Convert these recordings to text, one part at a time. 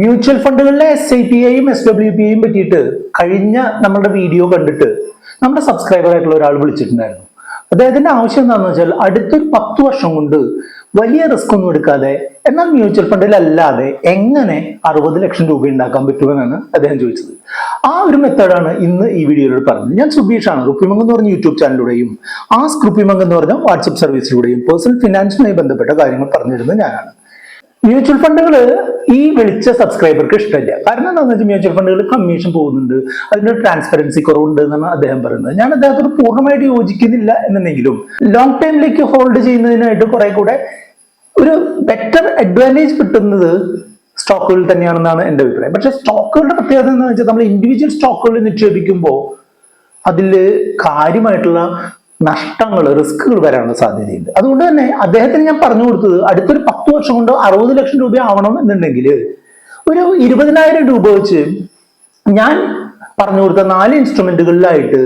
Mutual ഫണ്ടുകളിലെ S I P ഐയും S W P ഐയും പറ്റിയിട്ട് കഴിഞ്ഞ നമ്മുടെ വീഡിയോ കണ്ടിട്ട് നമ്മുടെ സബ്സ്ക്രൈബർ ആയിട്ടുള്ള ഒരാൾ വിളിച്ചിട്ടുണ്ടായിരുന്നു. അദ്ദേഹത്തിന്റെ ആവശ്യം എന്താണെന്ന് വെച്ചാൽ അടുത്തൊരു പത്ത് വർഷം കൊണ്ട് വലിയ റിസ്ക് ഒന്നും എടുക്കാതെ എന്നാൽ മ്യൂച്വൽ ഫണ്ടിലല്ലാതെ എങ്ങനെ അറുപത് ലക്ഷം രൂപ ഉണ്ടാക്കാൻ പറ്റുമെന്നാണ് അദ്ദേഹം ചോദിച്ചത്. ആ ഒരു മെത്തേഡാണ് ഇന്ന് ഈ വീഡിയോയിലൂടെ പറഞ്ഞത്. ഞാൻ സുബീഷാണ്. റുപ്പിമംഗ് എന്ന് പറഞ്ഞ യൂട്യൂബ് ചാനലിലൂടെയും ആസ്ക് റുപ്പിമംഗ് എന്ന് പറഞ്ഞ വാട്സപ്പ് സർവീസിലൂടെയും പേഴ്സണൽ ഫിനാൻസുമായി ബന്ധപ്പെട്ട കാര്യങ്ങൾ പറഞ്ഞിരുന്നത് ഞാനാണ്. മ്യൂച്വൽ ഫണ്ടുകൾ ഈ വിളിച്ച സബ്സ്ക്രൈബർക്ക് ഇഷ്ടമില്ല. കാരണം എന്താണെന്ന് വെച്ചാൽ മ്യൂച്വൽ ഫണ്ടുകൾ കമ്മീഷൻ പോകുന്നുണ്ട്. അതിന്റെ ട്രാൻസ്പെറൻസി കുറവുണ്ട് എന്നാണ് അദ്ദേഹം പറയുന്നത്. ഞാൻ അദ്ദേഹത്തോട് പൂർണമായിട്ട് യോജിക്കുന്നില്ല എന്നുണ്ടെങ്കിലും ലോങ് ടൈമിലേക്ക് ഹോൾഡ് ചെയ്യുന്നതിനായിട്ട് കുറെ കൂടെ ഒരു ബെറ്റർ അഡ്വാന്റേജ് കിട്ടുന്നത് സ്റ്റോക്കുകളിൽ തന്നെയാണെന്നാണ് എന്റെ അഭിപ്രായം. പക്ഷെ സ്റ്റോക്കുകളുടെ പ്രത്യേകത എന്ന് വെച്ചാൽ നമ്മൾ ഇൻഡിവിജ്വൽ സ്റ്റോക്കുകളിൽ നിക്ഷേപിക്കുമ്പോൾ അതിൽ കാര്യമായിട്ടുള്ള നഷ്ടങ്ങൾ റിസ്കുകൾ വരാനുള്ള സാധ്യതയുണ്ട്. അതുകൊണ്ട് തന്നെ അദ്ദേഹത്തിന് ഞാൻ പറഞ്ഞു കൊടുത്തത് അടുത്തൊരു പത്ത് വർഷം കൊണ്ട് അറുപത് ലക്ഷം രൂപ ആവണം എന്നുണ്ടെങ്കിൽ ഒരു ഇരുപതിനായിരം രൂപ വെച്ച് ഞാൻ പറഞ്ഞു കൊടുത്ത നാല് ഇൻസ്ട്രുമെന്റുകളിലായിട്ട്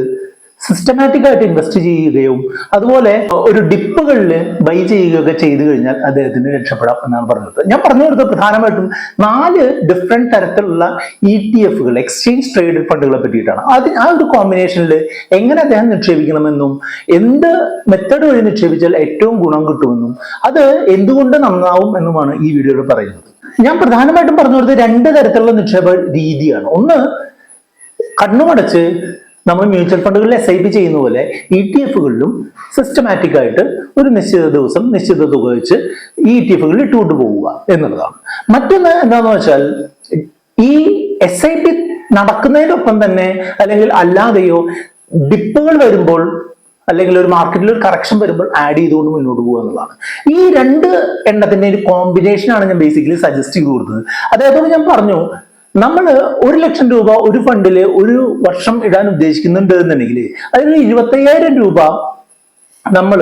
സിസ്റ്റമാറ്റിക് ആയിട്ട് ഇൻവെസ്റ്റ് ചെയ്യുകയും അതുപോലെ ഒരു ഡിപ്പുകളിൽ ബൈ ചെയ്യുകയൊക്കെ ചെയ്തു കഴിഞ്ഞാൽ അദ്ദേഹത്തിന് രക്ഷപ്പെടാം എന്നാണ് പറഞ്ഞത്. ഞാൻ പറഞ്ഞു കൊടുത്തത് പ്രധാനമായിട്ടും നാല് ഡിഫറെന്റ് തരത്തിലുള്ള ഇ ടി എഫുകൾ എക്സ്ചേഞ്ച് ട്രേഡഡ് ഫണ്ടുകളെ പറ്റിയിട്ടാണ്. അത് ആ ഒരു കോമ്പിനേഷനിൽ എങ്ങനെ അദ്ദേഹം നിക്ഷേപിക്കണമെന്നും എന്ത് മെത്തഡ് വഴി നിക്ഷേപിച്ചാൽ ഏറ്റവും ഗുണം കിട്ടുമെന്നും അത് എന്തുകൊണ്ട് നന്നാവും എന്നുമാണ് ഈ വീഡിയോയിൽ പറയുന്നത്. ഞാൻ പ്രധാനമായിട്ടും പറഞ്ഞു കൊടുത്തത് രണ്ട് തരത്തിലുള്ള നിക്ഷേപ രീതിയാണ്. ഒന്ന് കണ്ണുമടച്ച് നമ്മൾ മ്യൂച്വൽ ഫണ്ടുകളിൽ എസ് ഐ പി ചെയ്യുന്ന പോലെ ഇ ടി എഫുകളിലും സിസ്റ്റമാറ്റിക് ആയിട്ട് ഒരു നിശ്ചിത ദിവസം നിശ്ചിത തുക വെച്ച് ഈ ഇ ടി എഫുകളിൽ ഇട്ടുകൊണ്ട് പോവുക എന്നുള്ളതാണ്. മറ്റൊന്ന് എന്താണെന്ന് വെച്ചാൽ ഈ എസ് ഐ പി നടക്കുന്നതിനൊപ്പം തന്നെ അല്ലെങ്കിൽ അല്ലാതെയോ ഡിപ്പുകൾ വരുമ്പോൾ അല്ലെങ്കിൽ ഒരു മാർക്കറ്റിൽ ഒരു കറക്ഷൻ വരുമ്പോൾ ആഡ് ചെയ്തുകൊണ്ട് മുന്നോട്ട് പോകുക എന്നുള്ളതാണ്. ഈ രണ്ട് എണ്ണത്തിന്റെ ഒരു കോമ്പിനേഷൻ ആണ് ഞാൻ ബേസിക്കലി സജസ്റ്റ് ചെയ്ത് കൊടുത്തത്. അതേപോലെ ഞാൻ പറഞ്ഞു നമ്മൾ ഒരു ലക്ഷം രൂപ ഒരു ഫണ്ടിൽ ഒരു വർഷം ഇടാൻ ഉദ്ദേശിക്കുന്നുണ്ട് എന്നുണ്ടെങ്കിൽ അതിൽ ഇരുപത്തയ്യായിരം രൂപ നമ്മൾ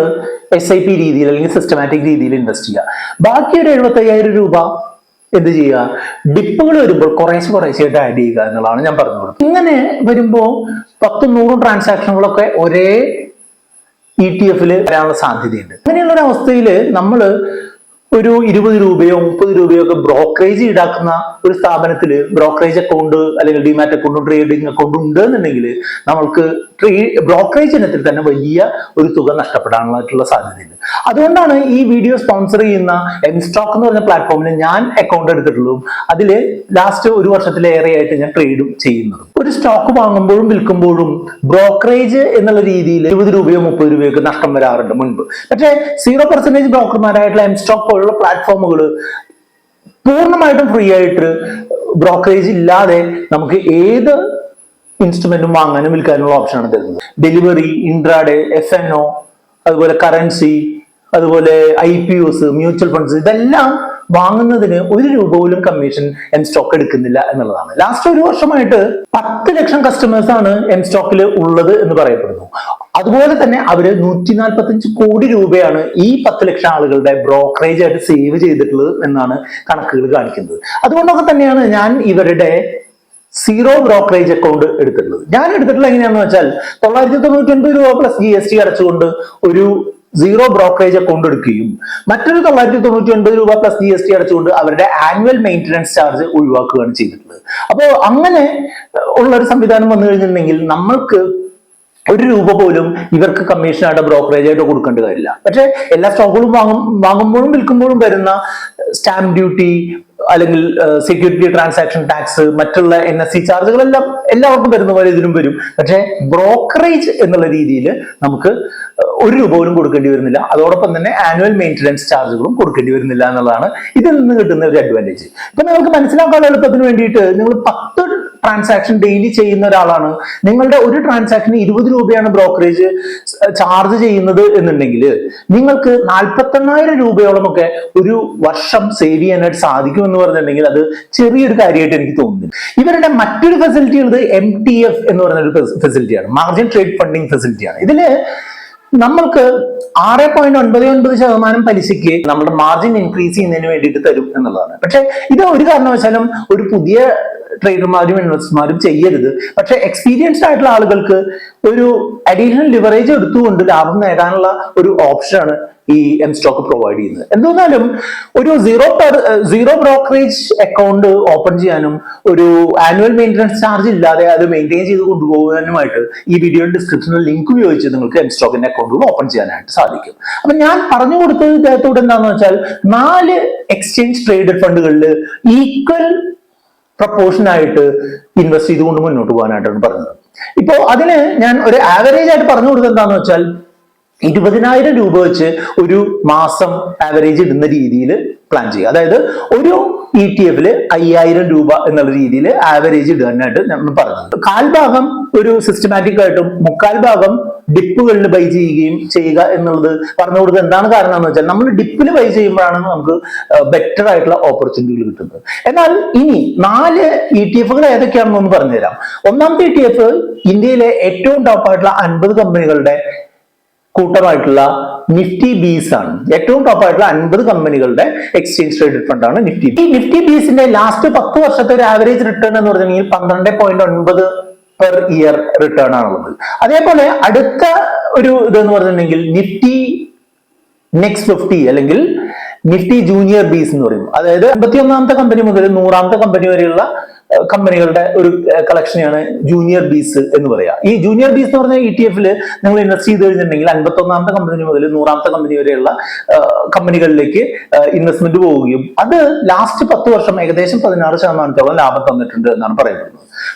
എസ് ഐ പി രീതിയിൽ അല്ലെങ്കിൽ സിസ്റ്റമാറ്റിക് രീതിയിൽ ഇൻവെസ്റ്റ് ചെയ്യുക. ബാക്കി ഒരു എഴുപത്തയ്യായിരം രൂപ എന്ത് ചെയ്യുക? ഡിപ്പുകൾ വരുമ്പോൾ കുറേശ്ശെ കുറേശ്ശെയായിട്ട് ആഡ് ചെയ്യുക എന്നുള്ളതാണ് ഞാൻ പറഞ്ഞു കൊടുക്കുന്നത് ഇങ്ങനെ വരുമ്പോൾ പത്തും നൂറും ട്രാൻസാക്ഷനുകളൊക്കെ ഒരേ ഇ ടി എഫിൽ വരാനുള്ള സാധ്യതയുണ്ട്. അങ്ങനെയുള്ള ഒരു അവസ്ഥയിൽ നമ്മൾ ഒരു ഇരുപത് രൂപയോ മുപ്പത് രൂപയോ ഒക്കെ ബ്രോക്കറേജ് ഈടാക്കുന്ന ഒരു സ്ഥാപനത്തിൽ ബ്രോക്കറേജ് അക്കൗണ്ട് അല്ലെങ്കിൽ ഡിമാറ്റ് അക്കൗണ്ടും ട്രേഡിംഗ് അക്കൗണ്ടും ഉണ്ട് എന്നുണ്ടെങ്കിൽ നമ്മൾക്ക് ട്രേ ബ്രോക്കറേജ് ഇനത്തിൽ തന്നെ വലിയ ഒരു തുക നഷ്ടപ്പെടാനുള്ള സാധ്യതയുണ്ട്. അതുകൊണ്ടാണ് ഈ വീഡിയോ സ്പോൺസർ ചെയ്യുന്ന എം സ്റ്റോക്ക് എന്ന് പറഞ്ഞ പ്ലാറ്റ്ഫോമിൽ ഞാൻ അക്കൗണ്ട് എടുത്തിട്ടുള്ളതും അതിൽ ലാസ്റ്റ് ഒരു വർഷത്തിലേറെയായിട്ട് ഞാൻ ട്രേഡും ചെയ്യുന്നതും. ഒരു സ്റ്റോക്ക് വാങ്ങുമ്പോഴും വിൽക്കുമ്പോഴും ബ്രോക്കറേജ് എന്നുള്ള രീതിയിൽ ഇരുപത് രൂപയോ മുപ്പത് രൂപയൊക്കെ നഷ്ടം വരാറുണ്ട് മുൻപ്. പക്ഷേ സീറോ പെർസെന്റേജ് ബ്രോക്കർമാരായിട്ടുള്ള എം സ്റ്റോക്ക് പോലുള്ള പ്ലാറ്റ്ഫോമുകൾ പൂർണമായിട്ടും ഫ്രീ ആയിട്ട് ബ്രോക്കറേജ് ഇല്ലാതെ നമുക്ക് ഏത് ഇൻസ്ട്രുമെന്റും വാങ്ങാനും വിൽക്കാനുള്ള ഓപ്ഷനാണ് തരുന്നത്. Delivery intraday F N O അതുപോലെ കറൻസി അതുപോലെ I P Os mutual funds ഇതെല്ലാം വാങ്ങുന്നതിന് ഒരു രൂപ പോലും കമ്മീഷൻ എം സ്റ്റോക്ക് എടുക്കുന്നില്ല എന്നുള്ളതാണ്. ലാസ്റ്റ് ഒരു വർഷമായിട്ട് പത്ത് ലക്ഷം കസ്റ്റമേഴ്സ് ആണ് എം സ്റ്റോക്കിൽ ഉള്ളത് എന്ന് പറയപ്പെടുന്നു. അതുപോലെ തന്നെ അവർ നൂറ്റി നാൽപ്പത്തഞ്ച് കോടി രൂപയാണ് ഈ പത്ത് ലക്ഷം ആളുകളുടെ ബ്രോക്കറേജ് ആയിട്ട് സേവ് ചെയ്തിട്ടുള്ളത് എന്നാണ് കണക്കുകൾ കാണിക്കുന്നത്. അതുകൊണ്ടൊക്കെ തന്നെയാണ് ഞാൻ ഇവരുടെ സീറോ ബ്രോക്കറേജ് അക്കൗണ്ട് എടുത്തിട്ടുള്ളത്. ഞാൻ എടുത്തിട്ടുള്ള എങ്ങനെയാണെന്ന് വെച്ചാൽ തൊള്ളായിരത്തി തൊണ്ണൂറ്റി ഒൻപത് രൂപ പ്ലസ് ജി എസ് ടി അടച്ചുകൊണ്ട് ഒരു സീറോ ബ്രോക്കറേജ് അക്കൗണ്ട് എടുക്കുകയും മറ്റൊരു തൊള്ളായിരത്തി തൊണ്ണൂറ്റി ഒൻപത് രൂപ പ്ലസ് ജി എസ് ടി അടച്ചുകൊണ്ട് അവരുടെ ആനുവൽ മെയിന്റനൻസ് ചാർജ് ഒഴിവാക്കുകയാണ് ചെയ്തിട്ടുള്ളത്. അപ്പോൾ അങ്ങനെ ഉള്ള ഒരു സംവിധാനം വന്നു കഴിഞ്ഞിട്ടുണ്ടെങ്കിൽ നമ്മൾക്ക് ഒരു രൂപ പോലും ഇവർക്ക് കമ്മീഷനായിട്ട് ബ്രോക്കറേജ് ആയിട്ട് കൊടുക്കേണ്ട കാര്യമില്ല പക്ഷേ എല്ലാ സ്റ്റോക്കുകളും വാങ്ങും വാങ്ങുമ്പോഴും വിൽക്കുമ്പോഴും വരുന്ന സ്റ്റാമ്പ് ഡ്യൂട്ടി അല്ലെങ്കിൽ സെക്യൂരിറ്റി ട്രാൻസാക്ഷൻ ടാക്സ് മറ്റുള്ള എൻ എസ് സി ചാർജുകളെല്ലാം എല്ലാവർക്കും വരുന്ന പോലെ ഇതിനും വരും. പക്ഷേ ബ്രോക്കറേജ് എന്നുള്ള രീതിയിൽ നമുക്ക് ഒരു രൂപ പോലും കൊടുക്കേണ്ടി വരുന്നില്ല. അതോടൊപ്പം തന്നെ ആനുവൽ മെയിന്റനൻസ് ചാർജുകളും കൊടുക്കേണ്ടി വരുന്നില്ല എന്നുള്ളതാണ് ഇതിൽ നിന്ന് കിട്ടുന്ന ഒരു അഡ്വാന്റേജ് ഇപ്പൊ നിങ്ങൾക്ക് മനസ്സിലാക്കാനുള്ള എളുപ്പത്തിന് വേണ്ടിയിട്ട് നിങ്ങൾ പത്ത് ട്രാൻസാക്ഷൻ ഡെയിലി ചെയ്യുന്ന ഒരാളാണ്. നിങ്ങളുടെ ഒരു ട്രാൻസാക്ഷന് ഇരുപത് രൂപയാണ് ബ്രോക്കറേജ് ചാർജ് ചെയ്യുന്നത് എന്നുണ്ടെങ്കിൽ നിങ്ങൾക്ക് നാൽപ്പത്തെണ്ണായിരം രൂപയോളമൊക്കെ ഒരു വർഷം സേവ് ചെയ്യാനായിട്ട് സാധിക്കും എന്ന് പറഞ്ഞിട്ടുണ്ടെങ്കിൽ അത് ചെറിയൊരു കാര്യമായിട്ട് എനിക്ക് തോന്നുന്നു. ഇവരുടെ മറ്റൊരു ഫെസിലിറ്റി ഉള്ളത് എം ടി എഫ് എന്ന് പറയുന്ന ഒരു ഫെസിലിറ്റിയാണ് മാർജിൻ ട്രേഡ് ഫണ്ടിങ് ഫെസിലിറ്റിയാണ് ഇതിൽ നമ്മൾക്ക് ആറ് പോയിന്റ് ഒൻപത് ഒൻപത് ശതമാനം പലിശയ്ക്ക് നമ്മുടെ മാർജിൻ ഇൻക്രീസ് ചെയ്യുന്നതിന് വേണ്ടിയിട്ട് തരും എന്നുള്ളതാണ്. പക്ഷെ ഇത് ഒരു കാരണവശാലും ഒരു പുതിയ ട്രേഡർമാരും ഇൻവെസ്റ്റർമാരും ചെയ്യരുത്. പക്ഷെ എക്സ്പീരിയൻസ്ഡ് ആയിട്ടുള്ള ആളുകൾക്ക് ഒരു അഡീഷണൽ ലിവറേജ് എടുത്തുകൊണ്ട് ലാഭം നേടാനുള്ള ഒരു ഓപ്ഷനാണ് ഈ എം സ്റ്റോക്ക് പ്രൊവൈഡ് ചെയ്യുന്നത്. എന്തുവന്നാലും ഒരു zero zero brokerage account open ചെയ്യാനും ഒരു ആനുവൽ മെയിന്റനൻസ് ചാർജ് ഇല്ലാതെ അത് മെയിന്റെയിൻ ചെയ്ത് കൊണ്ടുപോകാനുമായിട്ട് ഈ വീഡിയോ ഡിസ്ക്രിപ്ഷനിൽ ലിങ്ക് ഉപയോഗിച്ച് നിങ്ങൾക്ക് എം സ്റ്റോക്കിന്റെ അക്കൗണ്ടുകൾ ഓപ്പൺ ചെയ്യാനായിട്ട് സാധിക്കും. അപ്പൊ ഞാൻ പറഞ്ഞു കൊടുത്തത് ഇദ്ദേഹത്തോട് എന്താണെന്ന് വെച്ചാൽ നാല് എക്സ്ചേഞ്ച് ട്രേഡഡ് ഫണ്ടുകളിൽ ഈക്വൽ പ്രപ്പോർഷൻ ആയിട്ട് ഇൻവെസ്റ്റ് ചെയ്തുകൊണ്ട് മുന്നോട്ട് പോകാനായിട്ടാണ് പറഞ്ഞത്. ഇപ്പോ അതിന് ഞാൻ ഒരു ആവറേജ് ആയിട്ട് പറഞ്ഞു കൊടുത്തത് എന്താണെന്ന് വെച്ചാൽ ഇരുപതിനായിരം രൂപ വെച്ച് ഒരു മാസം ആവറേജ് ഇടുന്ന രീതിയിൽ പ്ലാൻ ചെയ്യുക. അതായത് ഒരു ഇ ടി എഫിൽ അയ്യായിരം രൂപ എന്നുള്ള രീതിയിൽ ആവറേജ് ഇടാനായിട്ട് നമ്മൾ പറഞ്ഞത്. കാൽഭാഗം ഒരു സിസ്റ്റമാറ്റിക് ആയിട്ടും മുക്കാൽ ഭാഗം ഡിപ്പുകളിൽ ബൈ ചെയ്യുകയും ചെയ്യുക എന്നുള്ളത് പറഞ്ഞു കൊടുത്തത് എന്താണ് കാരണം എന്ന് വെച്ചാൽ നമ്മൾ ഡിപ്പിൽ ബൈ ചെയ്യുമ്പോഴാണ് നമുക്ക് ബെറ്റർ ആയിട്ടുള്ള ഓപ്പർച്യൂണിറ്റികൾ കിട്ടുന്നത്. എന്നാൽ ഇനി നാല് ഇ ടി എഫുകൾ ഏതൊക്കെയാണെന്ന് ഒന്ന് പറഞ്ഞുതരാം. ഒന്നാമത്തെ ഇ ടി എഫ് ഇന്ത്യയിലെ ഏറ്റവും ടോപ്പ് ആയിട്ടുള്ള അൻപത് കമ്പനികളുടെ കൂട്ടമായിട്ടുള്ള നിഫ്റ്റി ബീസ് ആണ്. ഏറ്റവും ടോപ്പ് ആയിട്ടുള്ള അൻപത് കമ്പനികളുടെ എക്സ്ചേഞ്ച് ട്രേഡഡ് ആണ് നിഫ്റ്റി ഈ നിഫ്റ്റി ബീസിന്റെ ലാസ്റ്റ് പത്ത് വർഷത്തെ ഒരു ആവറേജ് റിട്ടേൺ എന്ന് പറഞ്ഞിട്ടുണ്ടെങ്കിൽ പന്ത്രണ്ട് പോയിന്റ് ഒൻപത് പെർ ഇയർ റിട്ടേൺ ആണുള്ളത്. അതേപോലെ അടുത്ത ഒരു ഇതെന്ന് പറഞ്ഞിട്ടുണ്ടെങ്കിൽ നിഫ്റ്റി നെക്സ്റ്റ് ഫിഫ്റ്റി അല്ലെങ്കിൽ നിഫ്റ്റി ജൂനിയർ ബീസ് എന്ന് പറയും. അതായത് അമ്പത്തി ഒന്നാമത്തെ കമ്പനി മുതൽ നൂറാമത്തെ കമ്പനി വരെയുള്ള കമ്പനികളുടെ ഒരു കളക്ഷനെയാണ് ജൂനിയർ ബീസ് എന്ന് പറയാ. ഈ ജൂനിയർ ബീസ് എന്ന് പറഞ്ഞ ഇ ടി എഫിൽ നിങ്ങൾ ഇൻവെസ്റ്റ് ചെയ്ത് കഴിഞ്ഞിട്ടുണ്ടെങ്കിൽ അൻപത്തി ഒന്നാമത്തെ കമ്പനി മുതൽ നൂറാമത്തെ കമ്പനി വരെയുള്ള കമ്പനികളിലേക്ക് ഇൻവെസ്റ്റ്മെന്റ് പോവുകയും അത് ലാസ്റ്റ് പത്ത് വർഷം ഏകദേശം പതിനാറ് ശതമാനത്തോളം ലാഭം തന്നിട്ടുണ്ട് എന്നാണ് പറയുന്നത്.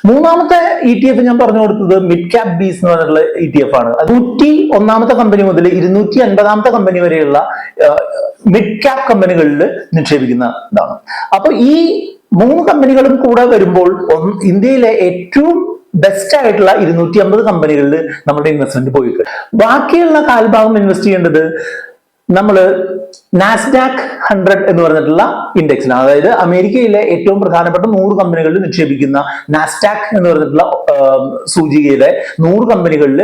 മൂന്നാമത്തെ ഇ ടി എഫ് ഞാൻ പറഞ്ഞു കൊടുത്തത് മിഡ് ക്യാപ് ബീസ് എന്ന് പറഞ്ഞിട്ടുള്ള ഇ ടി എഫ് ആണ്. നൂറ്റി ഒന്നാമത്തെ കമ്പനി മുതൽ ഇരുന്നൂറ്റി അൻപതാമത്തെ കമ്പനി വരെയുള്ള മിഡ് ക്യാപ് കമ്പനികളിൽ നിക്ഷേപിക്കുന്ന ഇതാണ്. അപ്പൊ ഈ മൂന്ന് കമ്പനികളും കൂടെ വരുമ്പോൾ ഇന്ത്യയിലെ ഏറ്റവും ബെസ്റ്റ് ആയിട്ടുള്ള ഇരുന്നൂറ്റി അമ്പത് കമ്പനികളിൽ നമ്മുടെ ഇൻവെസ്റ്റ്മെന്റ് പോയിട്ട് ബാക്കിയുള്ള കാൽഭാഗം ഇൻവെസ്റ്റ് ചെയ്യേണ്ടത് നമ്മൾ നാസ്ഡാക് ഹൺഡ്രഡ് എന്ന് പറഞ്ഞിട്ടുള്ള ഇൻഡെക്സിന് അതായത് അമേരിക്കയിലെ ഏറ്റവും പ്രധാനപ്പെട്ട നൂറ് കമ്പനികളിൽ നിക്ഷേപിക്കുന്ന നാസ്ഡാക് എന്ന് പറഞ്ഞിട്ടുള്ള സൂചികയിലെ നൂറ് കമ്പനികളിൽ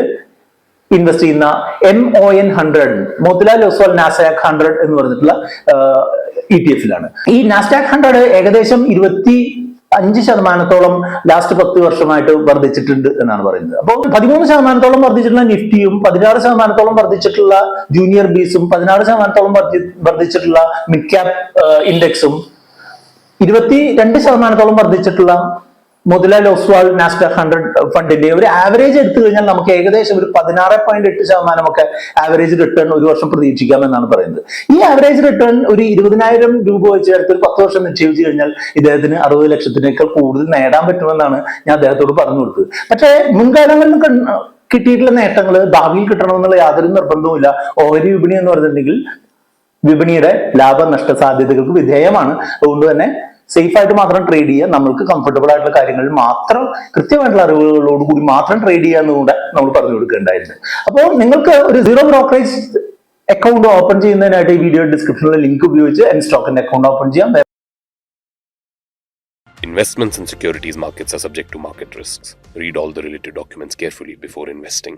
ഇൻവെസ്റ്റ് ചെയ്യുന്ന M O N hundred Motilal Oswal Nasdaq hundred എന്ന് പറഞ്ഞിട്ടുള്ള ഇ ടി എഫിലാണ് ഈ നാസ്റ്റാക് ഹൺഡ്രഡ് ഏകദേശം ഇരുപത്തി അഞ്ച് ശതമാനത്തോളം ലാസ്റ്റ് പത്ത് വർഷമായിട്ട് വർദ്ധിച്ചിട്ടുണ്ട് എന്നാണ് പറയുന്നത്. അപ്പോൾ പതിമൂന്ന് ശതമാനത്തോളം വർദ്ധിച്ചിട്ടുള്ള നിഫ്റ്റിയും പതിനാറ് ശതമാനത്തോളം വർദ്ധിച്ചിട്ടുള്ള ജൂനിയർ ബീസും പതിനാറ് ശതമാനത്തോളം വർദ്ധിച്ചിട്ടുള്ള മിഡ് ക്യാപ് ഇൻഡെക്സും ഇരുപത്തി രണ്ട് ശതമാനത്തോളം വർദ്ധിച്ചിട്ടുള്ള മുതലാൽ ഒസ്വാൾ നാസ്റ്റർ ഹൺഡ്രഡ് ഫണ്ടിന്റെ ഒരു ആവറേജ് എടുത്തു കഴിഞ്ഞാൽ നമുക്ക് ഏകദേശം ഒരു പതിനാറ് പോയിന്റ് എട്ട് ശതമാനമൊക്കെ ആവറേജ് റിട്ടേൺ ഒരു വർഷം പ്രതീക്ഷിക്കാമെന്നാണ് പറയുന്നത്. ഈ ആവറേജ് റിട്ടേൺ ഒരു ഇരുപതിനായിരം രൂപ വെച്ച് അടുത്ത് ഒരു പത്ത് വർഷം നിക്ഷേപിച്ചു കഴിഞ്ഞാൽ ഇദ്ദേഹത്തിന് അറുപത് ലക്ഷത്തിനേക്കാൾ കൂടുതൽ നേടാൻ പറ്റുമെന്നാണ് ഞാൻ അദ്ദേഹത്തോട് പറഞ്ഞു കൊടുത്തത്. പക്ഷേ മുൻകാലങ്ങളിൽ കിട്ടിയിട്ടുള്ള നേട്ടങ്ങൾ ഭാവിയിൽ കിട്ടണമെന്നുള്ള യാതൊരു നിർബന്ധവുമില്ല. ഓഹരി വിപണി എന്ന് പറഞ്ഞിട്ടുണ്ടെങ്കിൽ വിപണിയുടെ ലാഭനഷ്ട സാധ്യതകൾക്ക് വിധേയമാണ്. അതുകൊണ്ട് തന്നെ സേഫ് ആയിട്ട് മാത്രം ട്രേഡ് ചെയ്യുക നമ്മൾക്ക് കംഫർട്ടബിൾ ആയിട്ടുള്ള കാര്യങ്ങളിൽ മാത്രം കൃത്യമായിട്ടുള്ള അറിവുകളോട് കൂടി മാത്രം ട്രേഡ് ചെയ്യുക എന്നുകൂടെ നമ്മൾ പറഞ്ഞു കൊടുക്കേണ്ടായിരുന്നു അപ്പോൾ നിങ്ങൾക്ക് ഒരു സീറോ ബ്രോക്കറേജ് അക്കൗണ്ട് ഓപ്പൺ ചെയ്യുന്നതിനായിട്ട് ഈ വീഡിയോ ഡിസ്ക്രിപ്ഷനിലെ ലിങ്ക് ഉപയോഗിച്ച് എൻ സ്റ്റോക്കിന്റെ അക്കൗണ്ട് ഓപ്പൺ ചെയ്യാം Investments in securities markets are subject to market risks. Read all the related documents carefully before investing.